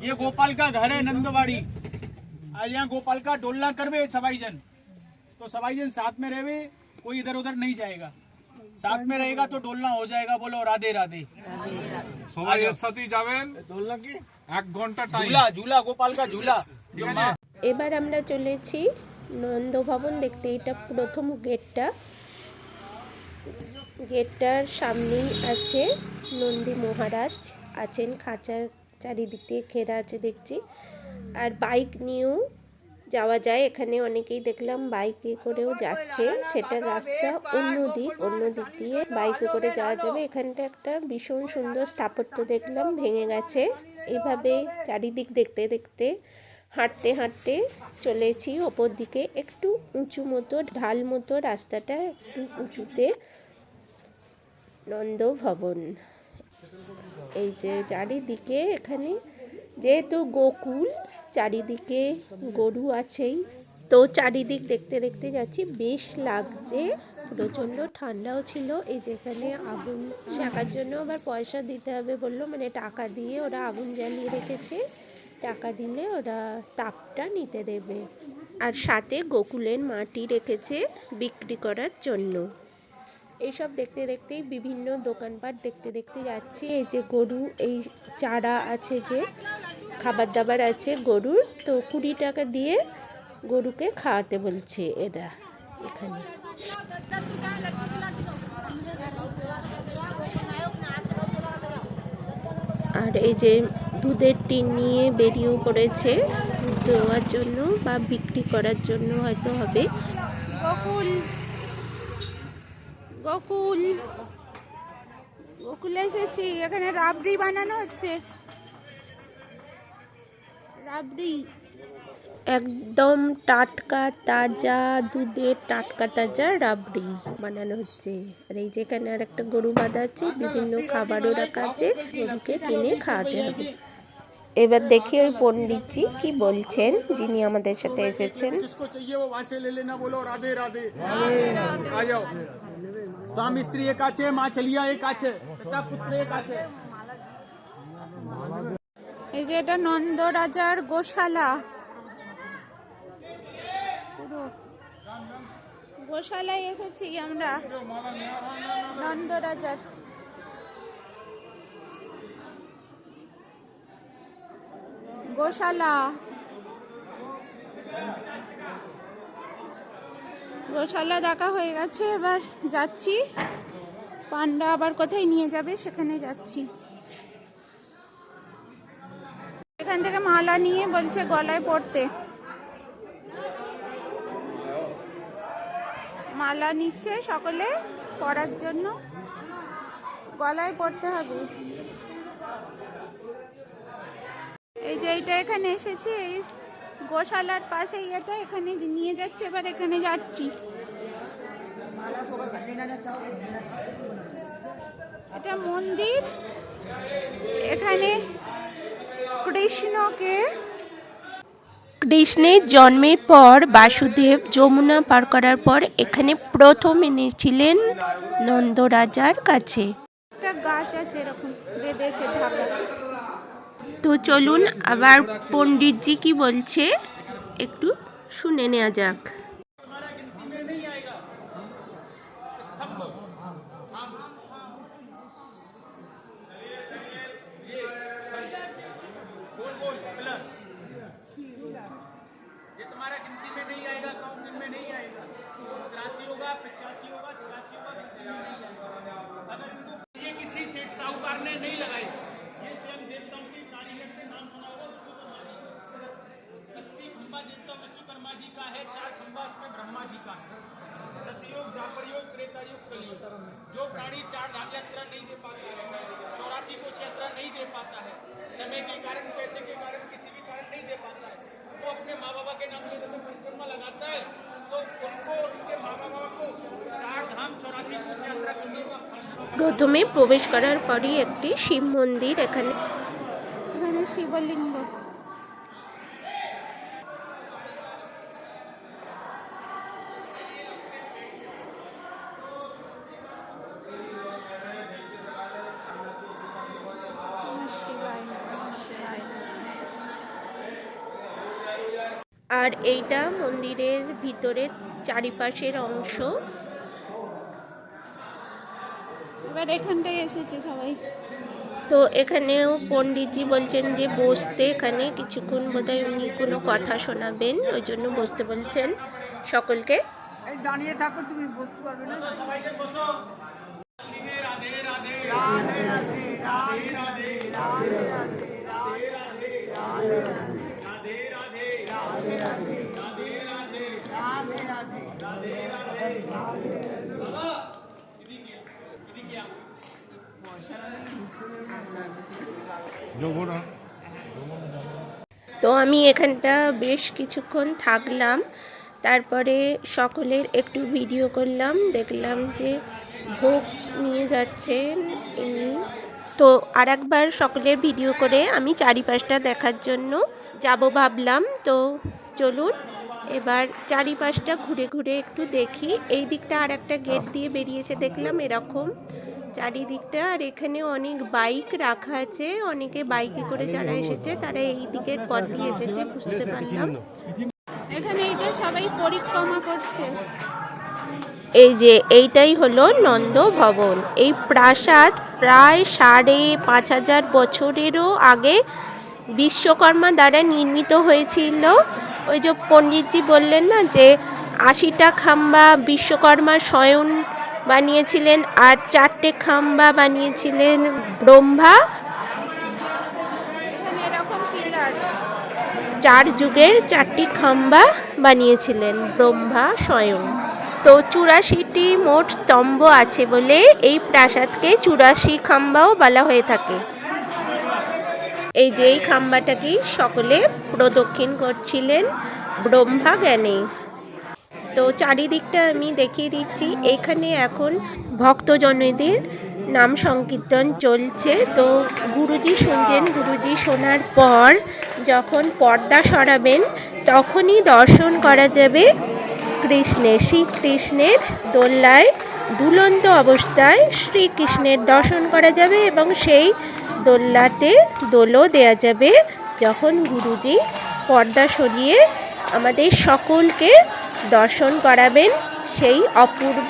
ये गोपाल का घर है नंदवाड़ी आज यहाँ गोपाल का डोलना करवे सवाई जन तो सवाई जन साथ में रहे कोई इधर उधर नहीं जाएगा साथ में रहेगा तो डोलना हो जाएगा बोलो राधे राधे সবাই এর সাথেই যাবেন এক ঘন্টা টাইম झूला झूला गोपाल का झूला जो माँ এবার আমরা চলেছি নন্দভবন দেখতে এটা প্রথম গেটটা গেটটার সামনেই আছে নন্দী মহারাজ আছেন খাঁচার চারিদিক দিয়ে ঘেরা আছে দেখছি। আর বাইক নিয়েও যাওয়া যায়। এখানে অনেকেই দেখলাম বাইকে করেও যাচ্ছে। সেটা রাস্তা অন্য দিক অন্য দিক দিয়ে বাইকে করে যাওয়া যাবে। এখানটা একটা ভীষণ সুন্দর স্থাপত্য দেখলাম, ভেঙে গেছে। এইভাবে চারিদিক দেখতে দেখতে, হাঁটতে হাঁটতে চলেছি। ওপর দিকে একটু উঁচু মতো, ঢাল মতো রাস্তাটা, একটু উঁচুতে নন্দ ভবন এই যে চারিদিকে এখানে যেহেতু গোকুল, চারিদিকে গরু আছেই। তো চারিদিক দেখতে দেখতে যাচ্ছি, বেশ লাগছে। প্রচণ্ড ঠান্ডাও ছিল, এই যেখানে আগুন শেখার জন্য আবার পয়সা দিতে হবে বলল মানে টাকা দিয়ে ওরা আগুন জ্বালিয়ে রেখেছে। টাকা দিলে ওরা তাপটা নিতে দেবে। আর সাথে গোকুলের মাটি রেখেছে বিক্রি করার জন্য। এইসব দেখতে দেখতেই বিভিন্ন দোকানপাট দেখতে দেখতে যাচ্ছি। এই যে গরু, এই চারা আছে যে খাবার দাবার আছে গরুর, তো কুড়ি টাকা দিয়ে গরুকে খাওয়াতে বলছে এরা এখানে। আর এই যে দুধের টিন নিয়ে বেরিয়েও পড়েছে, দেওয়ার জন্য বা বিক্রি করার জন্য হয়তো হবে। গোকুল। গোকুল এসেছি। এখানে রাবড়ি বানানো হচ্ছে। রাবড়ি। একদম টাটকা তাজা দুধের টাটকা তাজা রাবড়ি বানানো হচ্ছে। আর এই যেখানে আর একটা গরু বাঁধা আছে বিভিন্ন খাবারও রাখা আছে গরুকে কিনে খাওয়াতে হবে। এবার দেখি ওই পণ্ডিতজি কি বলছেন যিনি আমাদের সাথে এসেছেন। স্বামী স্ত্রী এক আছে মা চলিয়া এক আছে পিতা পুত্র এক আছে এই যে এটা নন্দ রাজার গোশালা। গোশালায় এসেছি আমরা, নন্দ রাজার। গোশালা। গোশালা দেখা হয়ে গেছে, এবার যাচ্ছি। পান্ডা আবার কোথায় নিয়ে যাবে সেখানে যাচ্ছি। এখান থেকে মালা নিয়ে বলছে গলায় পড়তে। মালা নিচ্ছে সকলে পরার জন্য। গলায় পড়তে হবে। এই যে এইটা এখানে এসেছি, এই গোশালার পাশে এটা এখানে নিয়ে যাচ্ছে এবার এখানে যাচ্ছি। এটা মন্দির। এখানে কৃষ্ণকে কৃষ্ণের জন্মের পর বাসুদেব যমুনা পার করার পর এখানে প্রথম এনেছিলেন নন্দরাজার কাছে। একটা গাছ আছে এরকম বেঁধেছে ঢাকা তো চলুন আবার পণ্ডিতজি কি বলছে? একটু শুনে নেওয়া যাক। जो प्राणी चार धाम यात्रा नहीं दे पाता है चौरासी कोष यात्रा नहीं दे पाता है समय के कारण पैसे के कारण किसी भी कारण नहीं दे पाता है वो अपने माँ बाबा के नाम से जब परिक्रमा लगाता है तो उनको और उनके माँ बाबा को चार धाम चौरासी कोष यात्रा करने का फल প্রথমে প্রবেশ করার পরই একটি শিব মন্দির এখানে এখানে শিবলিঙ্গ আর এইটা মন্দিরের ভিতরের চারিপাশের অংশ। এবার এখানটায় এসেছে সবাই। তো এখানেও পণ্ডিতজি বলছেন যে বসতে এখানে কিছুক্ষণ বোধহয় উনি কোনো কথা শোনাবেন ওই জন্য বসতে বলছেন। সকলকে। দাঁড়িয়ে থাকো তুমি বসতে পারবে না। রাধে রাধে রাধে রাধে রাধে রাধে। তো আমি এখানটা বেশ কিছুক্ষণ থাকলাম। তারপরে সকলের একটু ভিডিও করলাম। দেখলাম যে ভোগ নিয়ে যাচ্ছেন ইনি। তো আর একবার সকলের ভিডিও করে আমি চারিপাশটা দেখার জন্য যাব ভাবলাম। তো চলুন, এবার চারিপাশটা ঘুরে ঘুরে একটু দেখি। এই দিকটা আর একটা গেট দিয়ে বেরিয়েছে, দেখলাম এরকম। চারিদিকটা আর এখানে অনেক বাইক রাখা আছে। অনেকে বাইকে করে যারা এসেছে তারা এই দিকের পথ দিয়ে এসেছে বুঝতে পারলাম। এখানে এটা সবাই পরিক্রমা করছে। এই যে এইটাই হলো নন্দ ভবন। এই প্রাসাদ প্রায় সাড়ে পাঁচ হাজার বছরেরও আগে বিশ্বকর্মা দ্বারা নির্মিত হয়েছিল। ওই যে পণ্ডিতজি বললেন না যে আশিটা খাম্বা বিশ্বকর্মা স্বয়ং বানিয়েছিলেন আর চারটে খাম্বা বানিয়েছিলেন ব্রহ্মা। চার যুগের চারটি খাম্বা বানিয়েছিলেন ব্রহ্মা স্বয়ং। তো চুরাশিটি মোট স্তম্ভ আছে বলে এই প্রাসাদকে চুরাশি খাম্বাও বলা হয়ে থাকে। এই যে এই খাম্বাটাকেই সকলে প্রদক্ষিণ করছিলেন ব্রহ্মা জ্ঞানে। তো চারিদিকটা আমি দেখিয়ে দিচ্ছি। এখানে এখন ভক্তজনেদের নাম সংকীর্তন চলছে। তো গুরুজি শুনছেন, গুরুজি শোনার পর যখন পর্দা সরাবেন, তখনই দর্শন করা যাবে কৃষ্ণের, শ্রীকৃষ্ণের দোল্লায় দুলন্ত অবস্থায় শ্রীকৃষ্ণের দর্শন করা যাবে এবং সেই দোল্লাতে দোলও দেয়া যাবে। যখন গুরুজি পর্দা সরিয়ে আমাদের সকলকে দর্শন করাবেন সেই অপূর্ব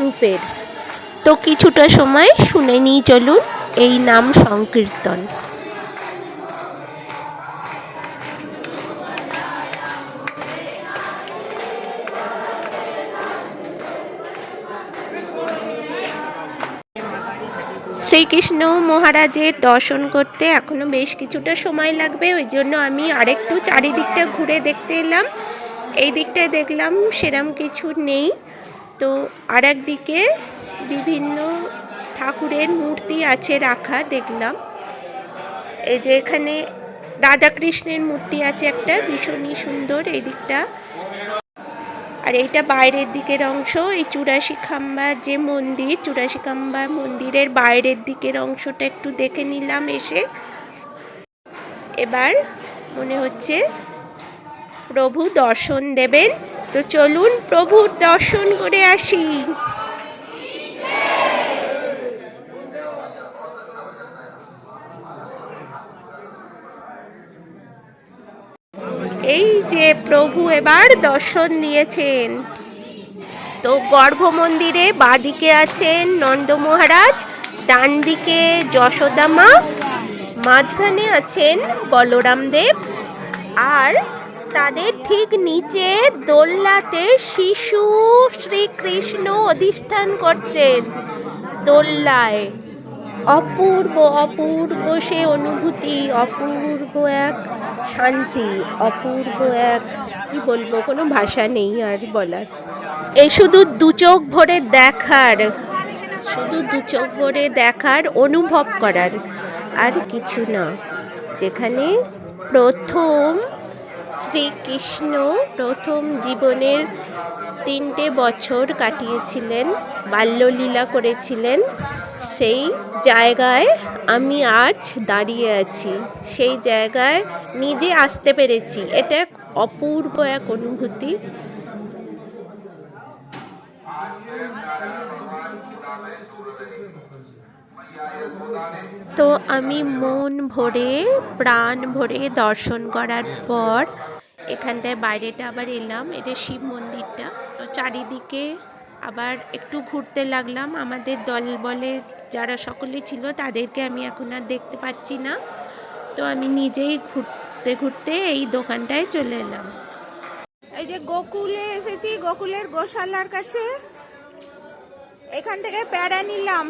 রূপের। তো কিছুটা সময় শুনে নিই চলুন এই নাম সংকীর্তন। শ্রীকৃষ্ণ মহারাজের দর্শন করতে এখনও বেশ কিছুটা সময় লাগবে, ওই জন্য আমি আরেকটু চারিদিকটা ঘুরে দেখতে এলাম। এই দিকটায় দেখলাম সেরম কিছু নেই। তো আর দিকে বিভিন্ন ঠাকুরের মূর্তি আছে রাখা, দেখলাম। এই যে এখানে রাধাকৃষ্ণের মূর্তি আছে একটা, ভীষণই সুন্দর এই দিকটা। আর এইটা বাইরের দিকের অংশ, এই চুরাশি খাম্বার যে মন্দির, চুরাশি খাম্বা মন্দিরের বাইরের দিকের অংশটা একটু দেখে নিলাম এসে। এবার মনে হচ্ছে প্রভু দর্শন দেবেন। তো চলুন প্রভুর দর্শন করে আসি। এই যে প্রভু এবার দর্শন দিয়েছেন তো গর্ভ মন্দিরে বাদিকে আছেন নন্দ মহারাজ ডান দিকে যশোদা মা মাঝখানে আছেন বলরাম দেব আর তাদের ঠিক নিচে দোল্লাতে শিশু শ্রীকৃষ্ণ অধিষ্ঠান করছেন। দোল্লায় অপূর্ব অপূর্ব সে অনুভূতি, অপূর্ব এক শান্তি, অপূর্ব এক, কি বলব, কোনো ভাষা নেই আর বলার। এ শুধু দু চোখ ভরে দেখার, শুধু দু চোখ ভরে দেখার, অনুভব করার আর কিছু না। যেখানে প্রথম শ্রীকৃষ্ণ প্রথম জীবনের তিনটে বছর কাটিয়েছিলেন, বাল্যলীলা করেছিলেন। সেই জায়গায় আমি আজ দাঁড়িয়ে আছি। সেই জায়গায় নিজে আসতে পেরেছি। এটা এক অপূর্ব এক অনুভূতি। তো আমি মন ভরে, প্রাণ ভরে দর্শন করার পর এখানটায় বাইরেটা আবার এলাম। এটা শিব মন্দিরটা। তো চারিদিকে আবার একটু ঘুরতে লাগলাম। আমাদের দল বলে যারা সকলে ছিল তাদেরকে আমি এখন আর দেখতে পাচ্ছি না। তো আমি নিজেই ঘুরতে ঘুরতে এই দোকানটায় চলে এলাম। এই যে গোকুলে এসেছি, গোকুলের গোশালার কাছে। এখান থেকে প্যারা নিলাম।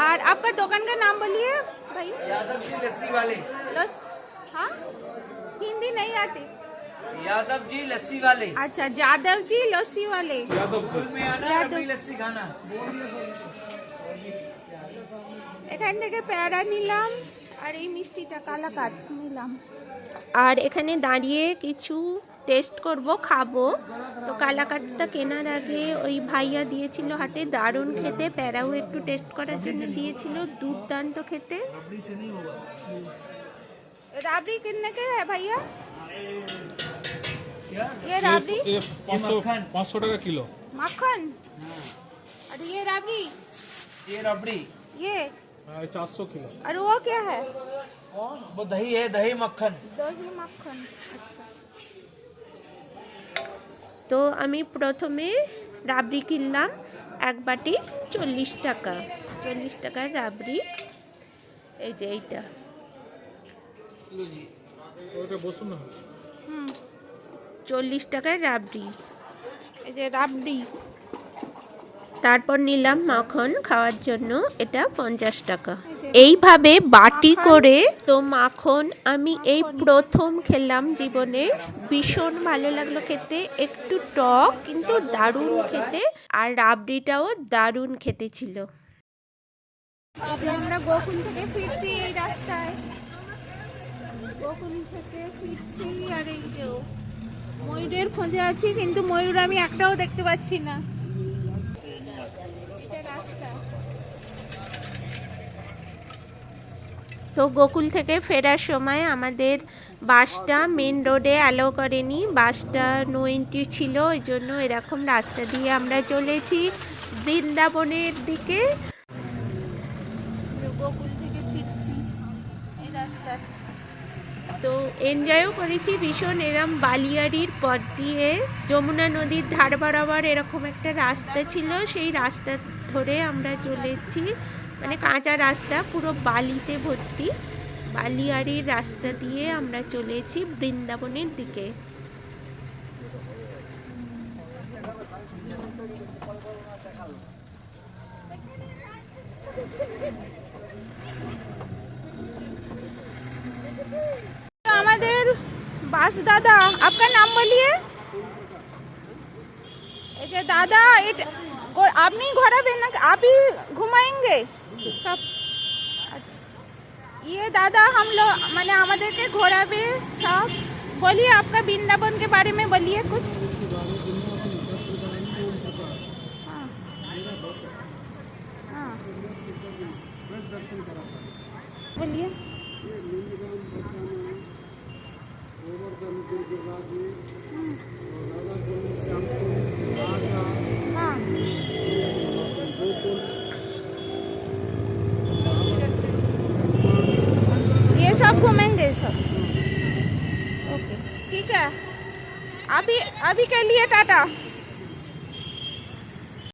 আর আপনার দোকান का नाम बोलिए भाई यादव जी लस्सी वाले लस हाँ हिंदी नहीं आती यादव जी लस्सी वाले अच्छा जादव जी लस्सी वाले स्कूल में आना यादव। रबड़ी लस्सी खाना এখান থেকে প্যারা নিলাম আর এই মিষ্টিটা কালাকাত নিলাম আর এখানে দাঁড়িয়ে কিছু টেস্ট করব খাবো তো কালাকাতটা কেনার আগে ওই ভাইয়া দিয়েছিল হাতে দারুণ খেতে প্যারাও একটু টেস্ট করার জন্য দিয়েছিল দুর্দান্ত খেতে রাবড়ি কিননে কে হ্যাঁ ভাইয়া ये राबड़ी এ পাঁচশো পাঁচশো টাকা কিলো मक्खन और ये राबड़ी ये रबड़ी ये চারশো কিলো और वो क्या है वो दही है दही मक्खन দহি মাখন আচ্ছা তো আমি প্রথমে রাবড়ি কিনলাম এক বাটি চল্লিশ টাকা। চল্লিশ টাকার রাবড়ি। এই যে এইটা। হুম। চল্লিশ টাকার রাবড়ি। এই যে রাবড়ি। তারপর নিলাম মাখন খাওয়ার জন্য। এটা পঞ্চাশ টাকা। এইভাবে বাটি করে তো মাখন আমি এই প্রথম খেলাম জীবনে। ভীষণ ভালো লাগল খেতে। একটু টক কিন্তু দারুণ খেতে। আর রাবড়িটাও দারুণ খেতে ছিল। আমরা গোকুল থেকে ফিরছি এই রাস্তায়। গোকুল থেকে ফিরছি আর এই যে ময়ূরের খোঁজে আছি কিন্তু ময়ূর আমি একটাও দেখতে পাচ্ছি না। এটা রাস্তা। তো গোকুল থেকে ফেরার সময় আমাদের বাসটা মেন রোডে অ্যালো করেনি। বাসটা নো এন্ট্রি ছিল, ওই জন্য এরকম রাস্তা দিয়ে আমরা চলেছি বৃন্দাবনের দিকে। গোকুল থেকে ফিরছি এই রাস্তা তো এনজয়ও করেছি, ভীষণ এরম বালিয়াড়ির পথ দিয়ে। যমুনা নদীর ধার বরাবর এরকম একটা রাস্তা ছিল, সেই রাস্তা ধরে আমরা চলেছি। মানে কাঁচা রাস্তা, পুরো বালিতে ভর্তি। বালিয়াড়ির রাস্তা দিয়ে আমরা চলেছি বৃন্দাবনের দিকে। আমাদের বাস দাদা, আপনার নাম বলিয়ে? দাদা, এটা और आप नहीं घोड़ा देना आप ही घुमाएँगे? सब। अच्छा। ये दादा हम लोग मैंने हमारे के घोड़ा पे सब बोलिए आपका वृंदावन के बारे में बोलिए कुछ। हाँ। हाँ। बोलिए। गोवर्धन गिरिराज हाँ। श्याम अभी अभी के लिए टाटा।